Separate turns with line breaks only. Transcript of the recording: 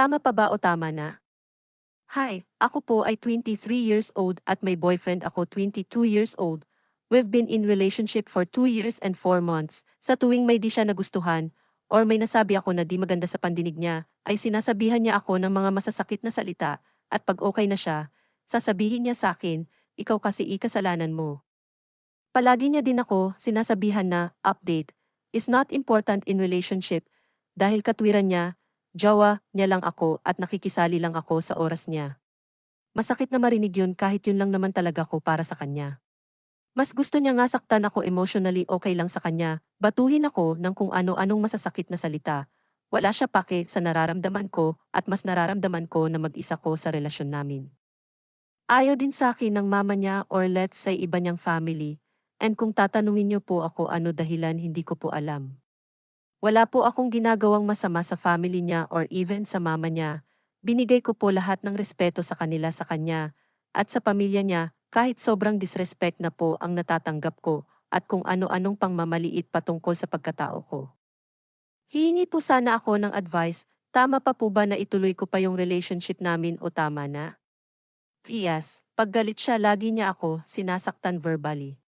Tama pa ba o tama na? Hi, ako po ay 23 years old at may boyfriend ako 22 years old. We've been in relationship for 2 years and 4 months. Sa tuwing may di siya nagustuhan, or may nasabi ako na di maganda sa pandinig niya, ay sinasabihan niya ako ng mga masasakit na salita, at pag okay na siya, sasabihin niya sa akin, ikaw kasi ikasalanan mo. Palagi niya din ako sinasabihan na, update, is not important in relationship, dahil katwiran niya, jowa niya lang ako at nakikisali lang ako sa oras niya. Masakit na marinig yun kahit yun lang naman talaga ko para sa kanya. Mas gusto niya nga saktan ako emotionally okay lang sa kanya, batuhin ako ng kung ano-anong masasakit na salita. Wala siya pake sa nararamdaman ko at mas nararamdaman ko na mag-isa ko sa relasyon namin. Ayaw din sa akin ng mama niya or let's say iba niyang family, and kung tatanungin niyo po ako ano dahilan hindi ko po alam. Wala po akong ginagawang masama sa family niya or even sa mama niya. Binigay ko po lahat ng respeto sa kanila sa kanya at sa pamilya niya kahit sobrang disrespect na po ang natatanggap ko at kung ano-anong pangmamaliit patungkol sa pagkatao ko. Hihingi po sana ako ng advice, tama pa po ba na ituloy ko pa yung relationship namin o tama na? Yes, pag galit siya lagi niya ako sinasaktan verbally.